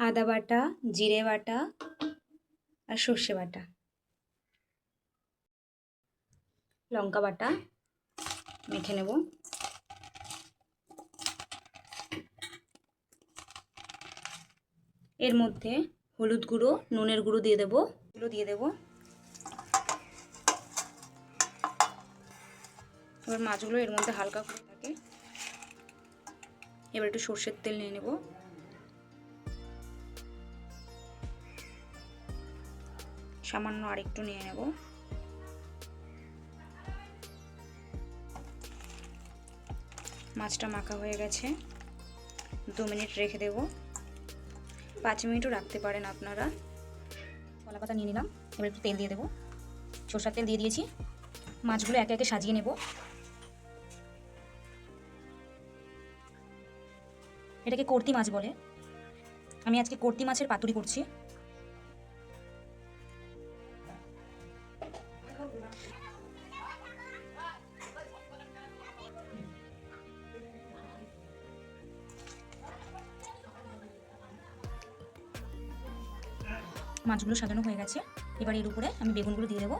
আদা বাটা, জিরে বাটা আর সর্ষে বাটা। লঙ্কা বাটা মেখে নেব। এর মধ্যে হলুদ গুঁড়ো, নুনের গুঁড়ো দিয়ে দেবো। এগুলো দিয়ে দেবো। এবার মাছগুলো এর মধ্যে হালকা করে থাকে। এবার একটু সর্ষের তেল নিয়ে নেব। সামান্য আরেকটু নিয়ে নেব। মাছটা মাখা হয়ে গেছে। দু মিনিট রেখে দেব। পাঁচ মিনিটও রাখতে পারেন আপনারা। কলা পাতা নিয়ে নিলাম। এবার একটু তেল দিয়ে দেবো। সরষার তেল দিয়ে দিয়েছি। মাছগুলো একে একে সাজিয়ে নেব। এটাকে কর্তি মাছ বলে। আমি আজকে কর্তি মাছের পাতুরি করছি। মাছগুলো সাজানো হয়ে গেছে। এবার এর উপরে আমি বেগুনগুলো দিয়ে দেবো।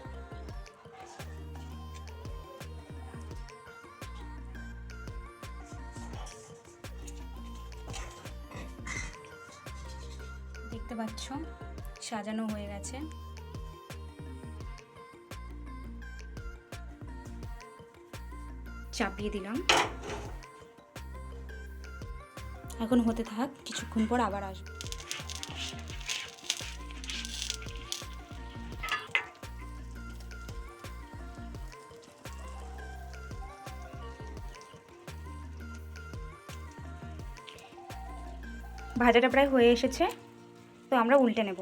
দেখতে পাচ্ছ, সাজানো হয়ে গেছে। চাপিয়ে দিলাম। এখন হতে থাক, কিছুক্ষণ পর আবার আসব। ভাজাটা প্রায় হয়ে এসেছে, তো আমরা উল্টে নেব।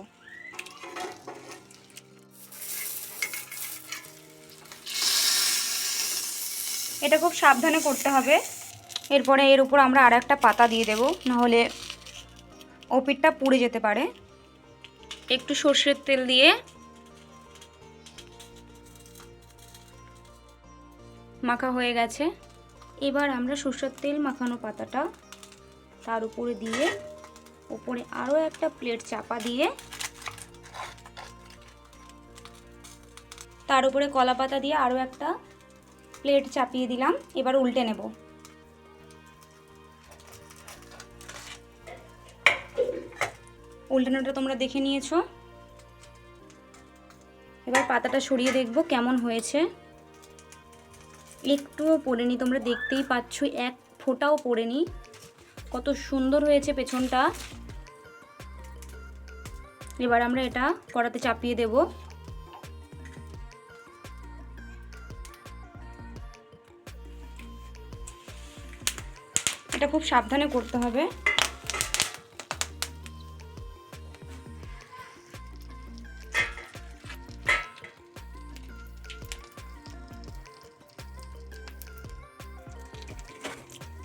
এটা খুব সাবধানে করতে হবে। এরপরে এর উপর আমরা আর একটা পাতা দিয়ে দেব, নাহলে ওপিটটা পুড়ে যেতে পারে। একটু সর্ষের তেল দিয়ে মাখা হয়ে গেছে। এবার আমরা সর্ষের তেল মাখানো পাতাটা তার উপরে দিয়ে উপরে আরও একটা প্লেট চাপা দিয়ে তার উপরে কলা পাতা দিয়ে আরও একটা প্লেট চাপিয়ে দিলাম, এবার উল্টে নেব। উল্টানোটা তোমরা দেখে নিয়েছো। এবার পাতাটা সরিয়ে দেখব কেমন হয়েছে। একটুও পড়েনি, তোমরা দেখতেই পাচ্ছ, এক ফোঁটাও পড়েনি। কত সুন্দর হয়েছে পেছনটা। এবার আমরা এটা কড়াতে চাপিয়ে দেব। এটা খুব সাবধানে করতে হবে।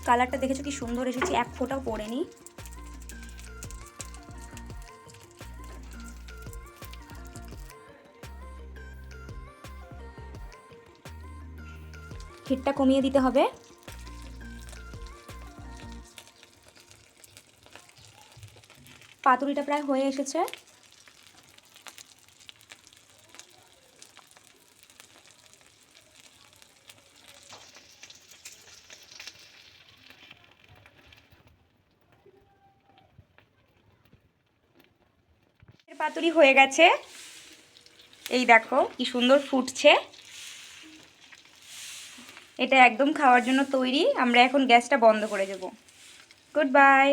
কালারটা দেখেছ কি সুন্দর এসেছে? এক ফোঁটাও পড়েনি। হিটটা কমিয়ে দিতে হবে। পাতুরিটা প্রায় হয়ে এসেছে। পাতুরি হয়ে গেছে। এই দেখো কি সুন্দর ফুটছে। এটা একদম খাওয়ার জন্য তৈরি। আমরা এখন গ্যাসটা বন্ধ করে দেবো। Good bye.